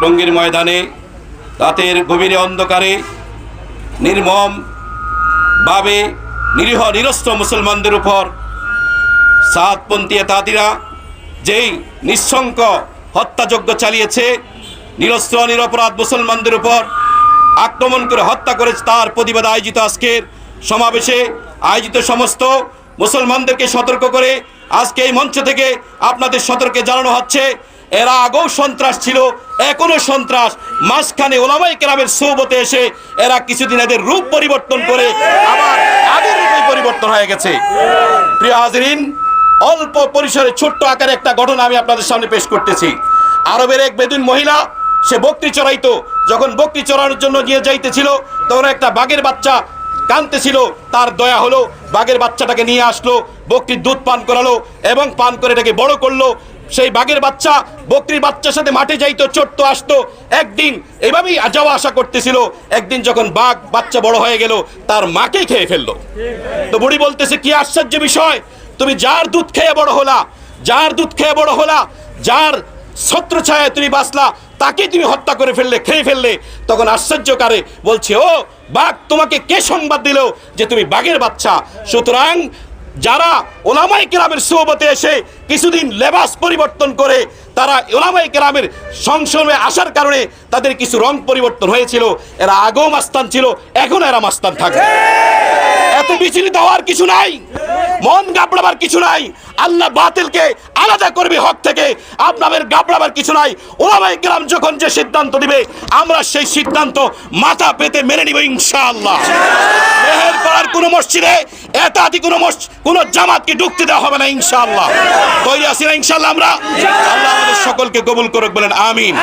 টঙ্গীর ময়দানে রাতের গভীরে অন্ধকারে নির্মম ভাবে নিরীহ, নিরস্ত্র মুসলমানদের উপর সাতপন্থী তাঁতিরা যেই নিঃশঙ্ক হত্যাযজ্ঞ চালিয়েছে, নিরস্ত্র, নিরপরাধ মুসলমানদের উপর আক্রমণ করে হত্যা করেছে, তার প্রতিবাদ আয়োজিত আজকের সমাবেশে আয়োজিত সমস্ত মুসলমানদেরকে সতর্ক করে আজকে এই মঞ্চ থেকে আপনাদের সতর্কে জানানো হচ্ছে, এরা আগেও সন্ত্রাস ছিল এখনও সন্ত্রাস। মাঝখানে ওলামাই কেরামের সৌবতে এসে এরা কিছুদিন এদের রূপ পরিবর্তন করে আবার আগের রূপে পরিবর্তন হয়ে গেছে। প্রিয় হাজরিন, অল্প পরিসরে ছোট্ট আকারে একটা ঘটনা আমি আপনাদের সামনে পেশ করতেছি। আরবের এক বেদুন মহিলা, সে বকরি চড়াইতো। যখন বকরি চড়ানোর জন্য নিয়ে যাইতেছিল, তখন একটা বাঘের বাচ্চা কানতেছিল তার দয়া হলো বাঘের বাচ্চাটাকে নিয়ে আসলো, বকরির দুধ পান করালো এবং পান করে এটাকে বড় করল। সেই বাঘের বাচ্চা বকরির বাচ্চার সাথে মাঠে যাইতো, চড়তো, আসতো। একদিন এভাবেই যাওয়া আসা করতেছিল। একদিন যখন বাঘ বাচ্চা বড় হয়ে গেল, তার মাকে খেয়ে ফেলল। তো বুড়ি বলতেছে, কি আশ্চর্য বিষয়, তুমি যার দুধ খেয়ে বড় হলা, যার দুধ খেয়ে বড় হলা, যার ছত্র ছায় তুমি বাঁচলা তাকে তুমি হত্যা করে ফেললে, খেয়ে ফেললে। তখন আশ্চর্যকারে বলছে, ও বাঘ, তোমাকে কে সংবাদ দিল যে তুমি বাঘের বাচ্চা? সুতরাং যারা ওলামাই কেরামের সোহবতে এসে কিছুদিন লেবাস পরিবর্তন করে, তারা ওলামাই কেরামের সংসদে আসার কারণে তাদের কিছু রং পরিবর্তন হয়েছিল। এরা আগেও মাস্তান ছিল, এখন এরা মাস্তান থাকবে। হওয়ার কিছু নাই। মন গাবড়াবার কিছু নাই। আল্লাহ বাতিলকে আলাদা করবে হক থেকে। আপনাদের গাবড়াবার কিছু নাই। ওলামাই গ্রাম যখন যে সিদ্ধান্ত দিবে, আমরা সেই সিদ্ধান্ত মাথা পেতে মেনে নিব ইনশাআল্লাহ। কোনো মসজিদে এতাতি কোনো কোনো জামাতকে ঢুকতে দেওয়া হবে না ইনশাআল্লাহ। তৈরি আছি না ইনশাআল্লাহ আমরা? আল্লাহ আমাদের সকলকে কবুল করুক বলেন আমিন।